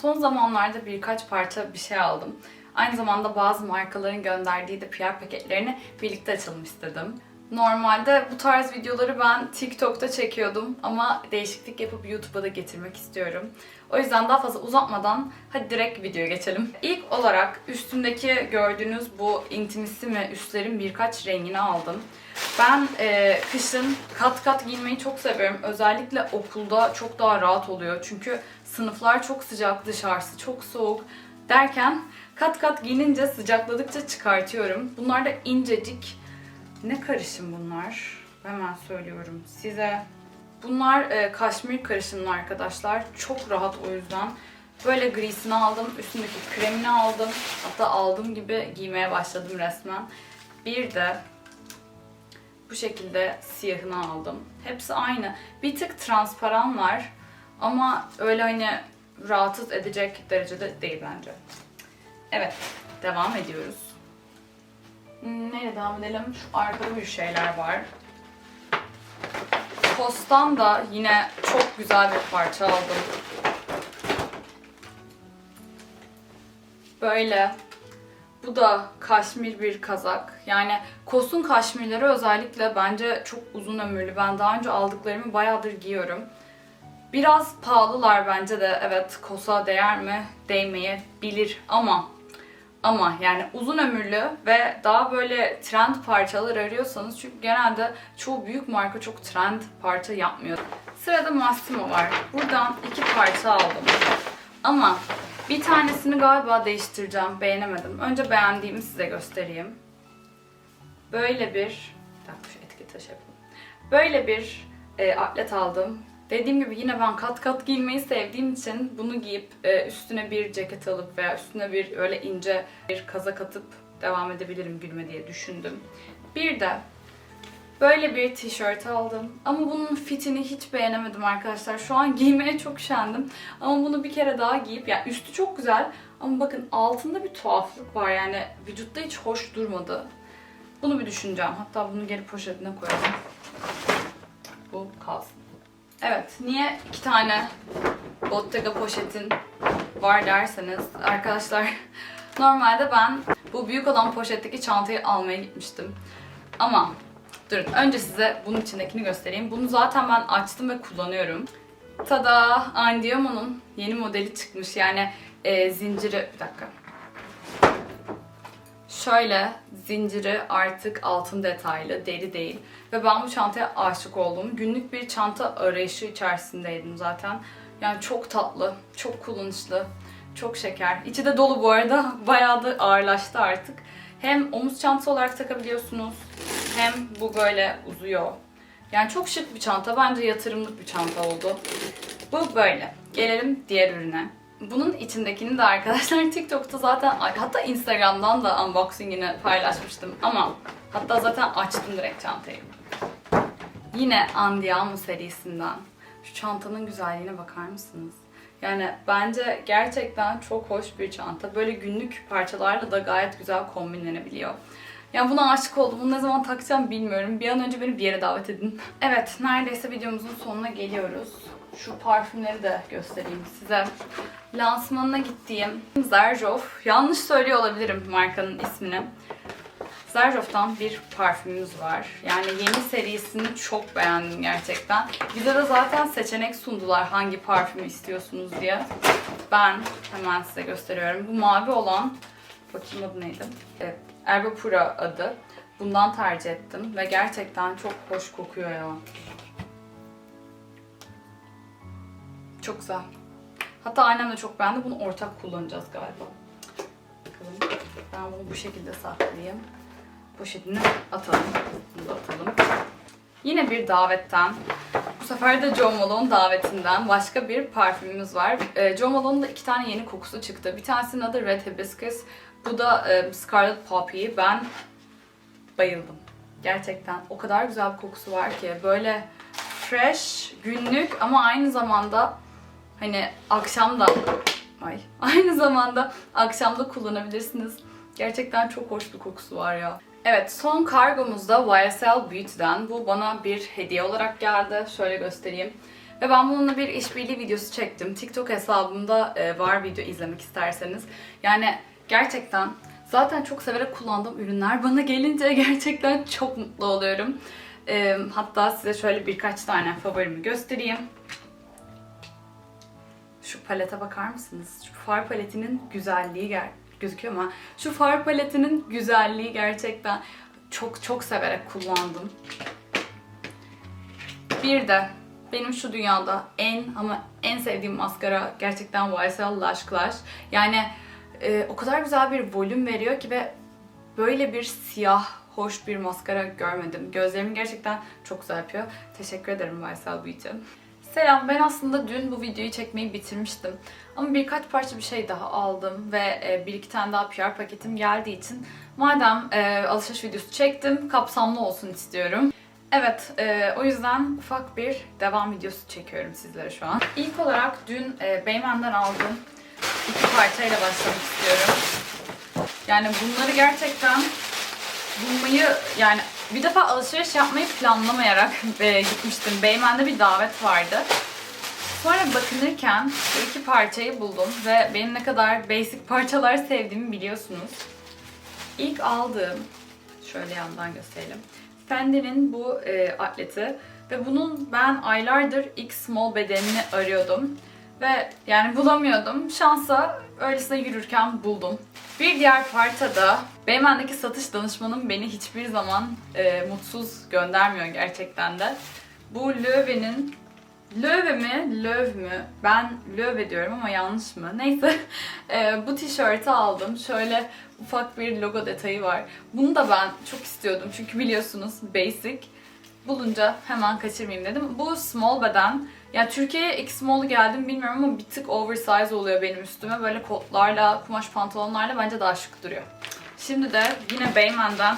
son zamanlarda birkaç parça bir şey aldım. Aynı zamanda bazı markaların gönderdiği de PR paketlerini birlikte açalım istedim. Normalde bu tarz videoları ben TikTok'ta çekiyordum ama değişiklik yapıp YouTube'a da getirmek istiyorum. O yüzden daha fazla uzatmadan hadi direkt videoya geçelim. İlk olarak üstümdeki gördüğünüz bu intimissimi üstlerin birkaç rengini aldım. Ben e, kışın kat kat giymeyi çok seviyorum. Özellikle okulda çok daha rahat oluyor. Çünkü sınıflar çok sıcak, dışarısı çok soğuk derken kat kat giyinince sıcakladıkça çıkartıyorum. Bunlar da incecik. Ne karışım bunlar? Hemen söylüyorum size. Bunlar e, kaşmir karışımlı arkadaşlar. Çok rahat o yüzden. Böyle grisini aldım. Üstündeki kremini aldım. Hatta aldığım gibi giymeye başladım resmen. Bir de bu şekilde siyahını aldım. Hepsi aynı. Bir tık transparan var. Ama öyle hani rahatsız edecek derecede değil bence. Evet, devam ediyoruz. Nereye devam edelim? Şu arkada bir şeyler var. Kostan da yine çok güzel bir parça aldım. Böyle. Bu da kaşmir bir kazak. Yani Kos'un kaşmirleri özellikle bence çok uzun ömürlü. Ben daha önce aldıklarımı bayağıdır giyiyorum. Biraz pahalılar bence de. Evet Kos'a değer mi? Değmeyebilir ama ama yani uzun ömürlü ve daha böyle trend parçalar arıyorsanız çünkü genelde çoğu büyük marka çok trend parça yapmıyor. Sırada Massimo var. Buradan iki parça aldım. Ama bir tanesini galiba değiştireceğim. Beğenemedim. Önce beğendiğimi size göstereyim. Böyle bir... Bir dakika şu etiket taşı yapalım. Böyle bir e, atlet aldım. Dediğim gibi yine ben kat kat giymeyi sevdiğim için bunu giyip e, üstüne bir ceket alıp veya üstüne bir öyle ince bir kazak atıp devam edebilirim gülme diye düşündüm. Bir de böyle bir tişört aldım. Ama bunun fitini hiç beğenemedim arkadaşlar. Şu an giymeye çok üşendim. Ama bunu bir kere daha giyip, yani üstü çok güzel ama bakın altında bir tuhaflık var. Yani vücutta hiç hoş durmadı. Bunu bir düşüneceğim. Hatta bunu geri poşetine koyalım. Bu kalsın. Evet, niye iki tane Bottega poşetin var derseniz arkadaşlar normalde ben bu büyük olan poşetteki çantayı almaya gitmiştim. Ama durun önce size bunun içindekini göstereyim. Bunu zaten ben açtım ve kullanıyorum. Tada! Andiamo'nun yeni modeli çıkmış. Yani e, zinciri... Bir dakika. Şöyle zinciri artık altın detaylı, deri değil. Ve ben bu çantaya aşık oldum. Günlük bir çanta arayışı içerisindeydim zaten. Yani çok tatlı, çok kullanışlı, çok şeker. İçi de dolu bu arada. Bayağı da ağırlaştı artık. Hem omuz çantası olarak takabiliyorsunuz. Hem bu böyle uzuyor. Yani çok şık bir çanta. Bence yatırımlık bir çanta oldu. Bu böyle. Gelelim diğer ürüne. Bunun içindekini de arkadaşlar TikTok'ta zaten hatta Instagram'dan da unboxingini paylaşmıştım ama hatta zaten açtım direkt çantayı. Yine Andiamo serisinden. Şu çantanın güzelliğine bakar mısınız? Yani bence gerçekten çok hoş bir çanta. Böyle günlük parçalarla da gayet güzel kombinlenebiliyor. Yani buna aşık oldum. Bunu ne zaman takacağım bilmiyorum. Bir an önce beni bir yere davet edin. Evet, neredeyse videomuzun sonuna geliyoruz. Şu parfümleri de göstereyim size. Lansmanına gittiğim Zerjoff. Yanlış söylüyor olabilirim markanın ismini. Zerjoff'tan bir parfümümüz var. Yani yeni serisini çok beğendim gerçekten. Bize de zaten seçenek sundular hangi parfümü istiyorsunuz diye. Ben hemen size gösteriyorum. Bu mavi olan, bakayım adı neydi? Evet, Erba Pura adı. Bundan tercih ettim ve gerçekten çok hoş kokuyor ya. Çok güzel. Hatta annem de çok beğendi. Bunu ortak kullanacağız galiba. Bakalım. Ben bunu bu şekilde saklayayım. Poşetini atalım. Bunu da atalım. Yine bir davetten. Bu sefer de Jo Malone davetinden başka bir parfümümüz var. E, Jo Malone'un da iki tane yeni kokusu çıktı. Bir tanesinin adı Red Hibiscus. Bu da e, Scarlet Poppy. Ben bayıldım. Gerçekten o kadar güzel bir kokusu var ki. Böyle fresh, günlük ama aynı zamanda hani akşam da ay aynı zamanda akşamda kullanabilirsiniz. Gerçekten çok hoş bir kokusu var ya. Evet son kargomuzda YSL Beauty'den. Bu bana bir hediye olarak geldi. Şöyle göstereyim. Ve ben bununla bir işbirliği videosu çektim. TikTok hesabımda e, var video izlemek isterseniz. Yani gerçekten zaten çok severek kullandığım ürünler bana gelince gerçekten çok mutlu oluyorum. E, hatta size şöyle birkaç tane favorimi göstereyim. Şu palete bakar mısınız? Şu far paletinin güzelliği ger gözüküyor ama şu far paletinin güzelliği gerçekten çok çok severek kullandım. Bir de benim şu dünyada en ama en sevdiğim maskara gerçekten YSL Lash Clash. Yani e, o kadar güzel bir volüm veriyor ki ve böyle bir siyah hoş bir maskara görmedim. Gözlerimi gerçekten çok güzel yapıyor. Teşekkür ederim YSL Beauty. Selam, ben aslında dün bu videoyu çekmeyi bitirmiştim. Ama birkaç parça bir şey daha aldım ve e, bir iki tane daha PR paketim geldiği için madem e, alışveriş videosu çektim, kapsamlı olsun istiyorum. Evet, e, o yüzden ufak bir devam videosu çekiyorum sizlere şu an. İlk olarak dün e, Beymen'den aldığım iki parçayla başlamak istiyorum. Yani bunları gerçekten bulmayı yani bir defa alışveriş yapmayı planlamayarak e, gitmiştim. Beymen'de bir davet vardı. Sonra bakınırken bu iki parçayı buldum ve benim ne kadar basic parçalar sevdiğimi biliyorsunuz. İlk aldığım, şöyle yandan gösterelim. Fendi'nin bu e, atleti ve bunun ben aylardır X small bedenini arıyordum. Ve yani bulamıyordum. Şansa öylesine yürürken buldum. Bir diğer parça da Beymen'deki satış danışmanım beni hiçbir zaman e, mutsuz göndermiyor gerçekten de. Bu Löwe'nin Löwe mi? Löv mü? Ben Löwe diyorum ama yanlış mı? Neyse. E, bu tişörtü aldım. Şöyle ufak bir logo detayı var. Bunu da ben çok istiyordum. Çünkü biliyorsunuz basic. Bulunca hemen kaçırmayayım dedim. Bu small beden. Ya Türkiye'ye X small'u geldim bilmiyorum ama bir tık oversize oluyor benim üstüme. Böyle kotlarla, kumaş pantolonlarla bence daha şık duruyor. Şimdi de yine Beymen'den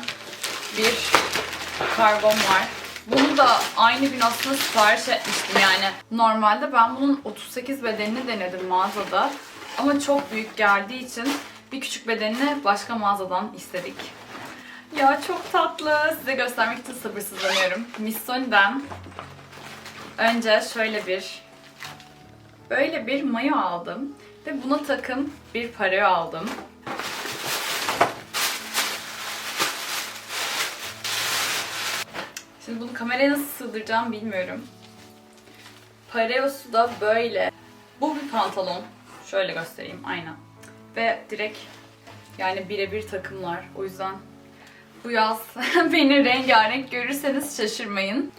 bir kargom var. Bunu da aynı gün aslında sipariş etmiştim yani. Normalde ben bunun 38 bedenini denedim mağazada. Ama çok büyük geldiği için bir küçük bedenini başka mağazadan istedik. Ya çok tatlı. Size göstermek için sabırsızlanıyorum. Missoni'den önce şöyle bir böyle bir mayo aldım. Ve buna takım bir pareo aldım. Şimdi bunu kameraya nasıl sığdıracağım bilmiyorum. Pareosu da böyle. Bu bir pantolon. Şöyle göstereyim aynen. Ve direkt yani birebir takımlar. O yüzden bu yaz beni rengarenk görürseniz şaşırmayın.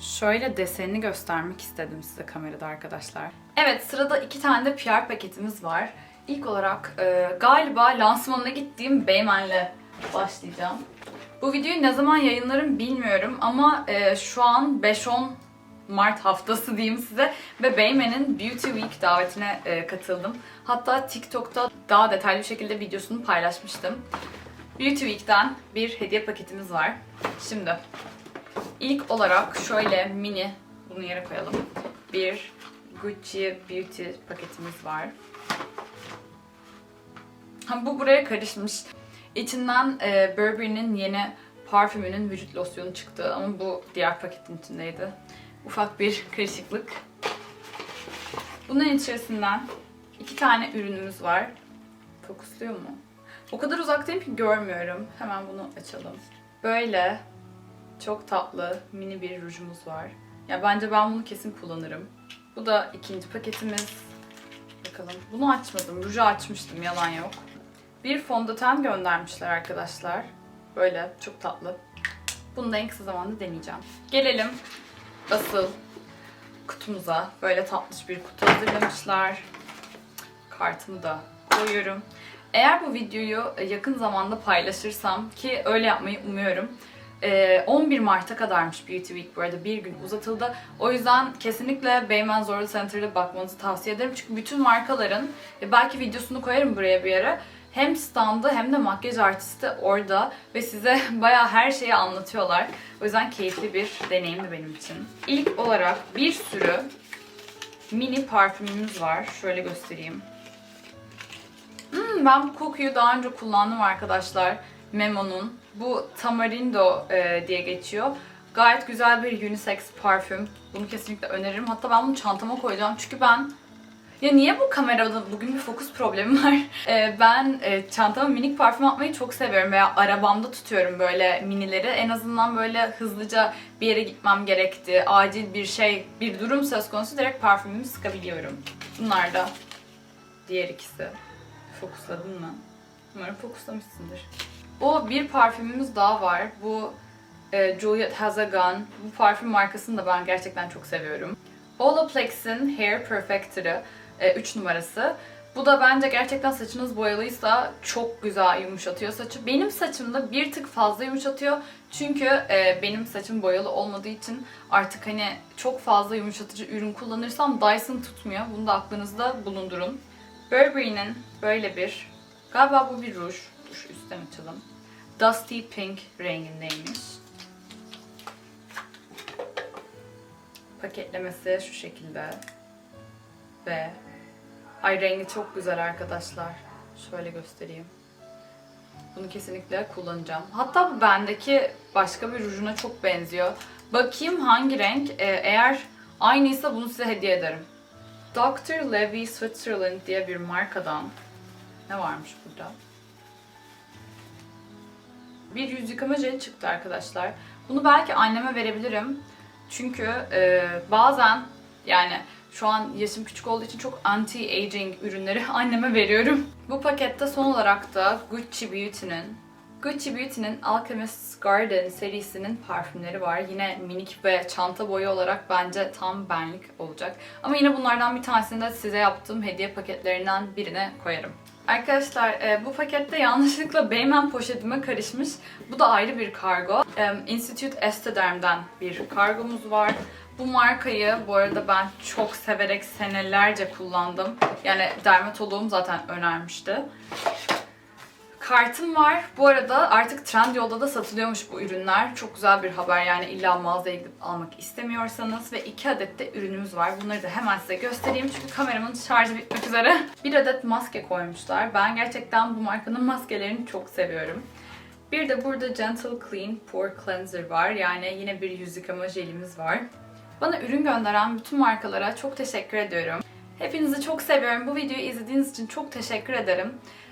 Şöyle desenini göstermek istedim size kamerada arkadaşlar. Evet sırada iki tane de PR paketimiz var. İlk olarak e, galiba lansmanına gittiğim Beymen'le başlayacağım. Bu videoyu ne zaman yayınlarım bilmiyorum ama e, şu an 5-10 Mart haftası diyeyim size ve Beymen'in Beauty Week davetine e, katıldım. Hatta TikTok'ta daha detaylı bir şekilde videosunu paylaşmıştım. Beauty Week'ten bir hediye paketimiz var. Şimdi ilk olarak şöyle mini, bunu yere koyalım. Bir Gucci Beauty paketimiz var. Ha, bu buraya karışmış. İçinden e, Burberry'nin yeni parfümünün vücut losyonu çıktı ama bu diğer paketin içindeydi. Ufak bir karışıklık. Bunun içerisinden iki tane ürünümüz var. Fokusluyor mu? O kadar uzaktayım ki görmüyorum. Hemen bunu açalım. Böyle çok tatlı mini bir rujumuz var. Ya bence ben bunu kesin kullanırım. Bu da ikinci paketimiz. Bakalım. Bunu açmadım. Ruju açmıştım. Yalan yok. Bir fondöten göndermişler arkadaşlar. Böyle çok tatlı. Bunu da en kısa zamanda deneyeceğim. Gelelim asıl kutumuza. Böyle tatlış bir kutu hazırlamışlar. Kartımı da koyuyorum. Eğer bu videoyu yakın zamanda paylaşırsam ki öyle yapmayı umuyorum. Ee, 11 Mart'a kadarmış Beauty Week bu arada bir gün uzatıldı. O yüzden kesinlikle Beymen Zorlu Center'da bakmanızı tavsiye ederim. Çünkü bütün markaların e, belki videosunu koyarım buraya bir yere. Hem standı hem de makyaj artisti orada ve size bayağı her şeyi anlatıyorlar. O yüzden keyifli bir deneyimdi benim için. İlk olarak bir sürü mini parfümümüz var. Şöyle göstereyim. Hmm, ben bu kokuyu daha önce kullandım arkadaşlar. Memo'nun. Bu Tamarindo e, diye geçiyor. Gayet güzel bir unisex parfüm. Bunu kesinlikle öneririm. Hatta ben bunu çantama koyacağım. Çünkü ben ya niye bu kamerada bugün bir fokus problemi var? Ee, ben e, çantama minik parfüm atmayı çok seviyorum veya arabamda tutuyorum böyle minileri. En azından böyle hızlıca bir yere gitmem gerekti, acil bir şey, bir durum söz konusu direkt parfümümü sıkabiliyorum. Bunlar da diğer ikisi. Fokusladın mı? Umarım fokuslamışsındır. O bir parfümümüz daha var. Bu e, Juliet Has a Gun. Bu parfüm markasını da ben gerçekten çok seviyorum. Olaplex'in Hair Perfector'ı 3 numarası. Bu da bence gerçekten saçınız boyalıysa çok güzel yumuşatıyor saçı. Benim saçımda bir tık fazla yumuşatıyor. Çünkü e, benim saçım boyalı olmadığı için artık hani çok fazla yumuşatıcı ürün kullanırsam Dyson tutmuyor. Bunu da aklınızda bulundurun. Burberry'nin böyle bir, galiba bu bir ruj. Dur üstten açalım. Dusty Pink rengindeymiş. Paketlemesi şu şekilde. Ve ay rengi çok güzel arkadaşlar. Şöyle göstereyim. Bunu kesinlikle kullanacağım. Hatta bu bendeki başka bir rujuna çok benziyor. Bakayım hangi renk. Ee, eğer aynıysa bunu size hediye ederim. Dr. Levi Switzerland diye bir markadan ne varmış burada? Bir yüz yıkama jeli çıktı arkadaşlar. Bunu belki anneme verebilirim. Çünkü e, bazen yani şu an yaşım küçük olduğu için çok anti-aging ürünleri anneme veriyorum. Bu pakette son olarak da Gucci Beauty'nin Gucci Beauty'nin Alchemist's Garden serisinin parfümleri var. Yine minik ve çanta boyu olarak bence tam benlik olacak. Ama yine bunlardan bir tanesini de size yaptığım hediye paketlerinden birine koyarım. Arkadaşlar e, bu pakette yanlışlıkla Beymen poşetime karışmış. Bu da ayrı bir kargo. E, Institute Estederm'den bir kargomuz var. Bu markayı bu arada ben çok severek senelerce kullandım. Yani dermatoloğum zaten önermişti. Kartım var. Bu arada artık Trendyol'da da satılıyormuş bu ürünler. Çok güzel bir haber yani illa mağazaya gidip almak istemiyorsanız. Ve iki adet de ürünümüz var. Bunları da hemen size göstereyim çünkü kameramın şarjı bitmek üzere. Bir adet maske koymuşlar. Ben gerçekten bu markanın maskelerini çok seviyorum. Bir de burada Gentle Clean Pore Cleanser var. Yani yine bir yüz yıkama jelimiz var. Bana ürün gönderen bütün markalara çok teşekkür ediyorum. Hepinizi çok seviyorum. Bu videoyu izlediğiniz için çok teşekkür ederim.